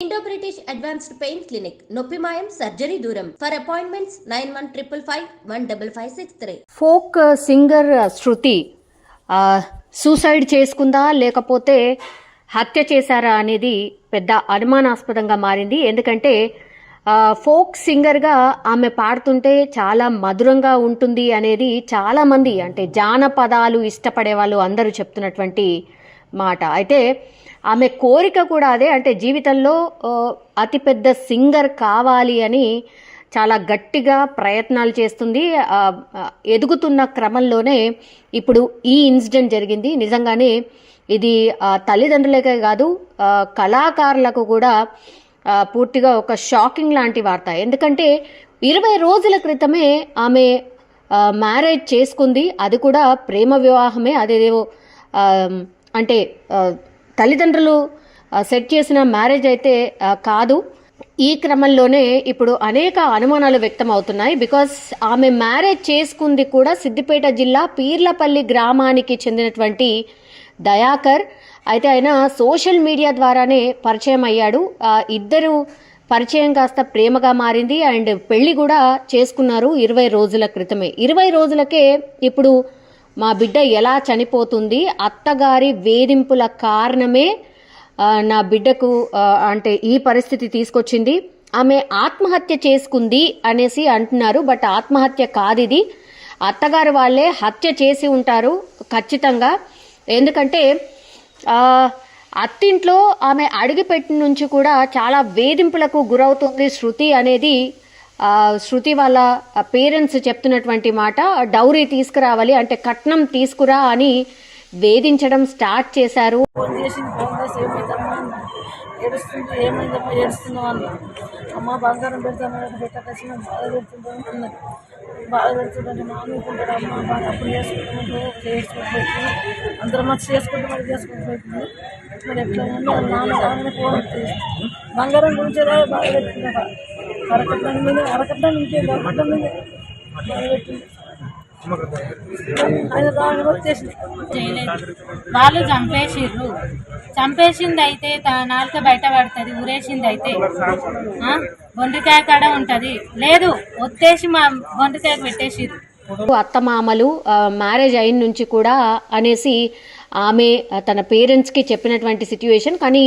Indo British advanced pain clinic నొప్పి మాయం surgery దూరం. For appointments nine one triple five one double five six three folk singer Shruti suicide చేసుకుందా లేకపోతే హత్య చేశారా అనేది పెద్ద అనుమానాస్పదంగా మారింది. ఎందుకంటే ఫోక్ సింగర్గా ఆమె పాడుతుంటే చాలా మధురంగా ఉంటుంది అనేది చాలామంది అంటే జానపదాలు ఇష్టపడే వాళ్ళు అందరూ చెప్తున్నటువంటి మాట. అయితే ఆమె కోరిక కూడా అదే అంటే జీవితంలో అతిపెద్ద సింగర్ కావాలి అని చాలా గట్టిగా ప్రయత్నాలు చేస్తుంది. ఎదుగుతున్న క్రమంలోనే ఇప్పుడు ఈ ఇన్సిడెంట్ జరిగింది. నిజంగానే ఇది తల్లిదండ్రులకే కాదు కళాకారులకు కూడా పూర్తిగా ఒక షాకింగ్ లాంటి వార్త. ఎందుకంటే ఇరవై రోజుల క్రితమే ఆమె మ్యారేజ్ చేసుకుంది. అది కూడా ప్రేమ వివాహమే. అదేదేవో అంటే తల్లిదండ్రులు సెట్ చేసిన మ్యారేజ్ అయితే కాదు. ఈ క్రమంలోనే ఇప్పుడు అనేక అనుమానాలు వ్యక్తం అవుతున్నాయి బికాస్ ఆమె మ్యారేజ్ చేసుకుంది కూడా సిద్దిపేట జిల్లా పీర్లపల్లి గ్రామానికి చెందినటువంటి దయాకర్. అయితే ఆయన సోషల్ మీడియా ద్వారానే పరిచయం అయ్యాడు. ఇద్దరు పరిచయం కాస్త ప్రేమగా మారింది. అండ్ పెళ్ళి కూడా చేసుకున్నారు ఇరవై రోజుల క్రితమే. ఇరవై రోజులకే ఇప్పుడు మా బిడ్డ ఎలా చనిపోతుంది అత్తగారి వేధింపుల కారణమే నా బిడ్డకు అంటే ఈ పరిస్థితి తీసుకొచ్చింది. ఆమె ఆత్మహత్య చేసుకుంది అనేసి అంటున్నారు బట్ ఆత్మహత్య కాదు ఇది అత్తగారు వాళ్ళే హత్య చేసి ఉంటారు ఖచ్చితంగా. ఎందుకంటే అత్తింట్లో ఆమె అడిగిపెట్టి నుంచి కూడా చాలా వేధింపులకు గురవుతుంది శృతి అనేది శృతి వాళ్ళ పేరెంట్స్ చెప్తున్నటువంటి మాట డౌరీ తీసుకురావాలి అంటే కట్నం తీసుకురా అని వేధించడం స్టార్ట్ చేశారు. ఏడుస్తుంది ఏమైందమ్మా? ఏడుస్తున్నావు అన్న. అమ్మ బంగారం పెడతాను పెట్టకసి బాధ పెడుతుందని అన్నది. బాధ మామూలు మామూలుకుంటాడు అమ్మ బాగా అప్పుడు చేసుకుంటుంటే చేసుకుంటూ అందరం వచ్చి చేసుకుంటూ మరి చేసుకుంటూ మరి ఎట్లా ఉంది? వాళ్ళ నాన్న రాగానే ఫోన్ బంగారం గురించి బాగా పెడుతుందట అరకట్నం మీద అరకట్నం ఇంకేం అరకట్నం మీద బాధ పెట్టింది వాళ్ళు చంపేసిర్రు. చంపేసింది అయితే నాలుక బయట పడుతుంది ఊరేసింది అయితే బొండికాయ కాడ ఉంటది. లేదు ఒత్తేసి మా బొండికాయ పెట్టేసిర్రు. అత్తమామలు మ్యారేజ్ అయిన నుంచి కూడా అనేసి ఆమె తన పేరెంట్స్కి చెప్పినటువంటి సిచ్యువేషన్ కానీ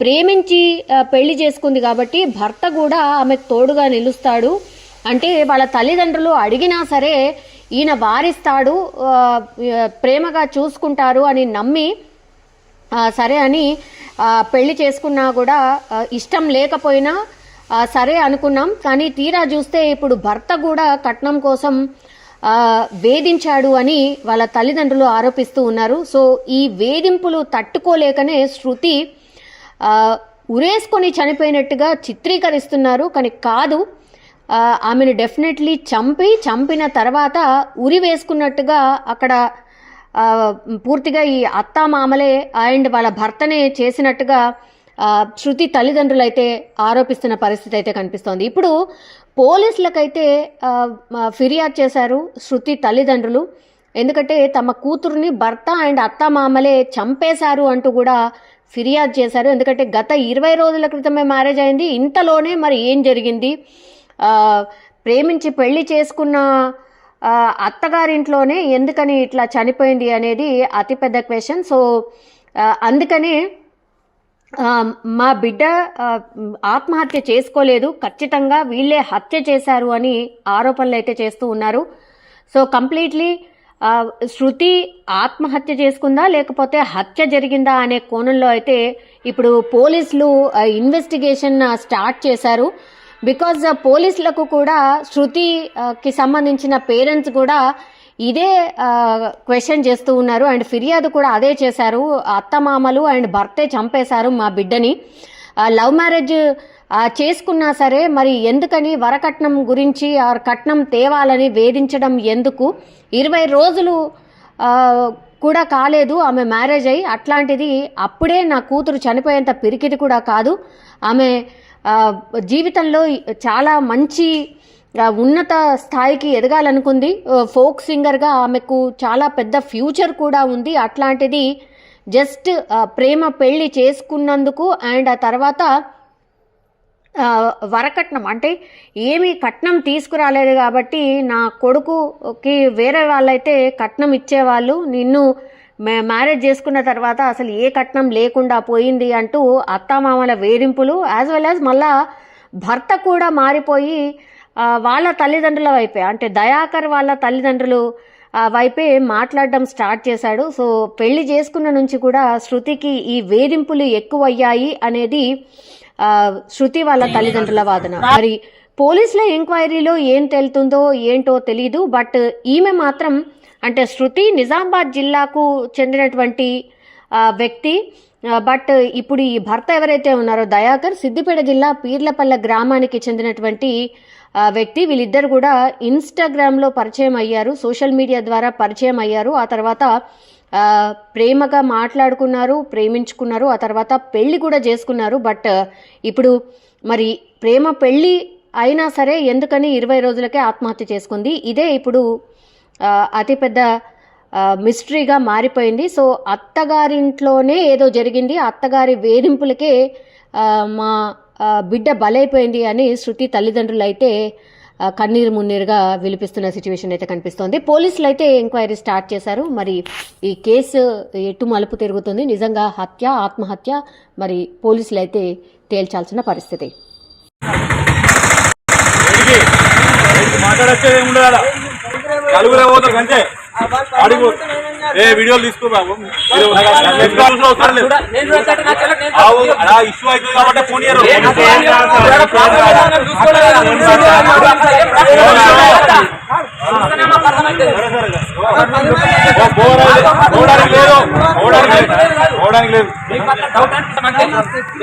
ప్రేమించి పెళ్ళి చేసుకుంది కాబట్టి భర్త కూడా ఆమెకు తోడుగా నిలుస్తాడు. అంటే వాళ్ళ తల్లిదండ్రులు అడిగినా సరే ఈయన వారిస్తాడు ప్రేమగా చూసుకుంటారు అని నమ్మి సరే అని పెళ్ళి చేసుకున్నా కూడా ఇష్టం లేకపోయినా సరే అనుకున్నాం. కానీ తీరా చూస్తే ఇప్పుడు భర్త కూడా కట్నం కోసం వేధించాడు అని వాళ్ళ తల్లిదండ్రులు ఆరోపిస్తూ ఉన్నారు. సో ఈ వేధింపులు తట్టుకోలేకనే శృతి ఉరేసుకొని చనిపోయినట్టుగా చిత్రీకరిస్తున్నారు. కానీ కాదు ఆమెను డెఫినెట్లీ చంపి చంపిన తర్వాత ఉరి వేసుకున్నట్టుగా అక్కడ పూర్తిగా ఈ అత్త మామలే అండ్ వాళ్ళ భర్తనే చేసినట్టుగా శృతి తల్లిదండ్రులు అయితే ఆరోపిస్తున్న పరిస్థితి అయితే కనిపిస్తోంది. ఇప్పుడు పోలీసులకైతే ఫిర్యాదు చేశారు శృతి తల్లిదండ్రులు. ఎందుకంటే తమ కూతురుని భర్త అండ్ అత్త మామలే చంపేశారు అంటూ కూడా ఫిర్యాదు చేశారు. ఎందుకంటే గత ఇరవై రోజుల క్రితమే మ్యారేజ్ అయింది. ఇంతలోనే మరి ఏం జరిగింది? ప్రేమించి పెళ్ళి చేసుకున్న అత్తగారింట్లోనే ఎందుకని ఇట్లా చనిపోయింది అనేది అతిపెద్ద క్వశ్చన్. సో అందుకనే మా బిడ్డ ఆత్మహత్య చేసుకోలేదు. ఖచ్చితంగా వీళ్ళే హత్య చేశారు అని ఆరోపణలు అయితే చేస్తూ ఉన్నారు. సో కంప్లీట్లీ శృతి ఆత్మహత్య చేసుకుందా లేకపోతే హత్య జరిగిందా అనే కోణంలో అయితే ఇప్పుడు పోలీసులు ఇన్వెస్టిగేషన్ స్టార్ట్ చేశారు. బికాజ్ పోలీసులకు కూడా శృతికి సంబంధించిన పేరెంట్స్ కూడా ఇదే క్వశ్చన్ చేస్తూ ఉన్నారు. అండ్ ఫిర్యాదు కూడా అదే చేశారు. అత్తమామలు అండ్ భర్తే చంపేశారు మా బిడ్డని. లవ్ మ్యారేజ్ చేసుకున్నా సరే మరి ఎందుకని వరకట్నం గురించి ఆ కట్నం తేవాలని వేధించడం ఎందుకు? ఇరవై రోజులు కూడా కాలేదు ఆమె మ్యారేజ్ అయ్యి అట్లాంటిది అప్పుడే నా కూతురు చనిపోయేంత పిరికిది కూడా కాదు. ఆమె జీవితంలో చాలా మంచి ఉన్నత స్థాయికి ఎదగాలనుకుంది. ఫోక్ సింగర్గా ఆమెకు చాలా పెద్ద ఫ్యూచర్ కూడా ఉంది. అట్లాంటిది జస్ట్ ప్రేమ పెళ్ళి చేసుకున్నందుకు అండ్ ఆ తర్వాత వరకట్నం. అంటే ఏమీ కట్నం తీసుకురాలేదు కాబట్టి నా కొడుకుకి వేరే వాళ్ళైతే కట్నం ఇచ్చేవాళ్ళు. నిన్ను మ్యా- మ్యారేజ్ చేసుకున్న తర్వాత అసలు ఏ కట్నం లేకుండా పోయింది అంటూ అత్తామామల వేధింపులు యాజ్ వెల్ యాజ్ మళ్ళా భర్త కూడా మారిపోయి వాళ్ళ తల్లిదండ్రుల వైపే. అంటే దయాకర్ వాళ్ళ తల్లిదండ్రులు వైపే మాట్లాడడం స్టార్ట్ చేశాడు. సో పెళ్ళి చేసుకున్న నుంచి కూడా శృతికి ఈ వేధింపులు ఎక్కువయ్యాయి అనేది శృతి వాళ్ళ తల్లిదండ్రుల వాదన. మరి పోలీసుల ఎంక్వైరీలో ఏం తెలుతుందో ఏంటో తెలీదు. బట్ ఈమె మాత్రం అంటే శృతి నిజామాబాద్ జిల్లాకు చెందినటువంటి వ్యక్తి. బట్ ఇప్పుడు ఈ భర్త ఎవరైతే ఉన్నారో దయాకర్ సిద్దిపేట జిల్లా పీర్లపల్లె గ్రామానికి చెందినటువంటి వ్యక్తి వీళ్ళిద్దరు కూడా ఇన్స్టాగ్రామ్లో పరిచయం అయ్యారు సోషల్ మీడియా ద్వారా పరిచయం అయ్యారు. ఆ తర్వాత ప్రేమగా మాట్లాడుకున్నారు ప్రేమించుకున్నారు ఆ తర్వాత పెళ్ళి కూడా చేసుకున్నారు. బట్ ఇప్పుడు మరి ప్రేమ పెళ్ళి అయినా సరే ఎందుకని ఇరవై రోజులకే ఆత్మహత్య చేసుకుంది. ఇదే ఇప్పుడు అతిపెద్ద మిస్టరీగా మారిపోయింది. సో అత్తగారింట్లోనే ఏదో జరిగింది. అత్తగారి వేధింపులకే మా బిడ్డ బలైపోయింది అని శృతి తల్లిదండ్రులు అయితే కన్నీరు మున్నీరుగా విలిపిస్తున్న సిచ్యువేషన్ అయితే కనిపిస్తోంది. పోలీసులు అయితే ఎంక్వైరీ స్టార్ట్ చేశారు. మరి ఈ కేసు ఎటు మలుపు తిరుగుతుంది? నిజంగా హత్య ఆత్మహత్య? మరి పోలీసులు అయితే తేల్చాల్సిన పరిస్థితి. మాట్లాడచ్చే ఉండదా కలుగులే పోతారు అంతే. అడుగు ఏ వీడియోలు తీసుకో బాబు ఇష్యూ అవుతుంది కాబట్టి ఫోన్ చేయరు ఓ, పోవడానికి పోవడానికి లేదు పోవడానికి లేదు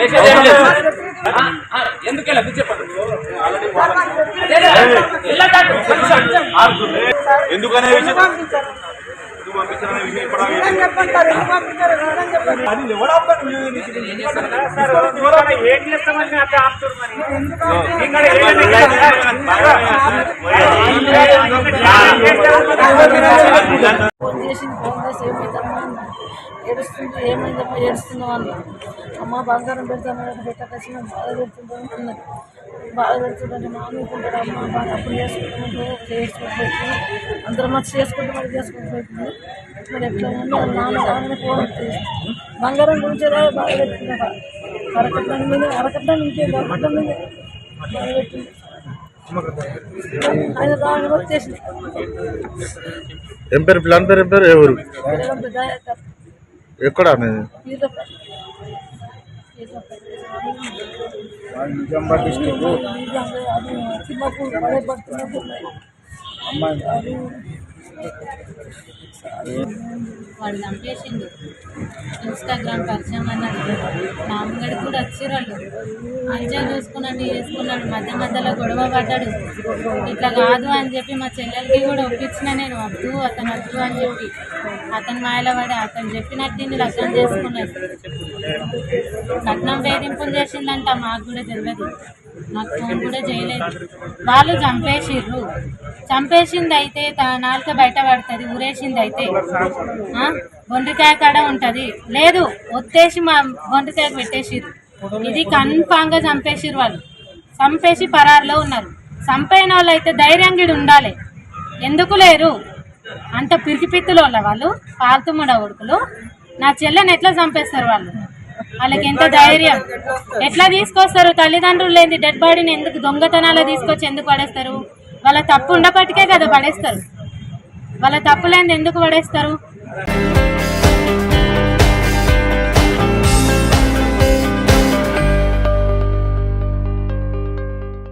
పోవడానికి లేదు ఎందుకెళ్ళ ఎందుకనే విషయం? ఏం చేస్తామని చేసిన ఆపుతారు చేసింది ఫోన్ చేసి ఏమైందమ్మా ఏడుస్తుంది ఏమైందమ్మా ఏడుస్తున్నావు అన్న? అమ్మ బంగారం పెడతాను పెట్టకసిన బాధ పెడుతుందని అన్నది. బాధ పెడుతుందంటే మానుకుంటాడు అమ్మ బాగా అప్పుడు చేసుకుంటుంటే చేసుకుంటూ అందరం మంచి చేసుకుంటూ మరి చేసుకుంటూ పోతుంది మరి ఎట్లా ఉంది? వాళ్ళ నాన్న రాగానే ఫోన్ బంగారం గురించి బాగా పెడుతుందట అరకట్నం మీద అరకట్నం ఇంకేం అరకట్నం మీద బాగా పెట్టింది ఏం పేరు? ప్లాన్ పేరు ఏం పేరు? ఎవరు పెద్ద ఎక్కడ నిజామాబాద్ డిస్టిక్ అది తిమ్మపూర్ వాడు చంపేసిండు. ఇన్స్టాగ్రామ్ పరిచయం అన్నాడు. మా కూడా వచ్చిరాళ్ళు మంచిగా చూసుకున్నాడు చేసుకున్నాడు. మధ్య మధ్యలో గొడవ పడ్డాడు. ఇట్లా కాదు అని చెప్పి మా చెల్లెలకి కూడా ఒప్పించిన నేను. వద్దు అతను వద్దు అని చెప్పి. అతను మాయలో పడి అతను చెప్పినట్టు దీన్ని లగ్నం చేసుకున్నాడు. లగ్నం వేధింపులు చేసిందంట మాకు కూడా తెలియదు. నాకు ఫోన్ కూడా చేయలేదు. వాళ్ళు చంపేసిర్రు. చంపేసింది అయితే నాలుక బయట పడుతుంది ఊరేసింది అయితే బొండికాయ కాడ ఉంటుంది. లేదు ఒత్తేసి మా బొండికాయ పెట్టేసిర్రు. ఇది కన్ఫామ్గా చంపేసిర్రు వాళ్ళు. చంపేసి పరారులో ఉన్నారు. చంపైన వాళ్ళు అయితే ధైర్యంగా ఉండాలి. ఎందుకు లేరు? అంత పిరికిపిత్తులు వాళ్ళు పాల్తుముడ ఉడుకులు నా చెల్లెని ఎట్లా చంపేస్తారు వాళ్ళు? వాళ్ళకి ఎంత ధైర్యం? ఎట్లా తీసుకొస్తారు? తల్లిదండ్రులు లేని డెడ్ బాడీని ఎందుకు దొంగతనాలు తీసుకొచ్చి ఎందుకు పడేస్తారు? వాళ్ళ తప్పు ఉండపటికే కదా పడేస్తారు. వాళ్ళ తప్పు లేని ఎందుకు పడేస్తారు?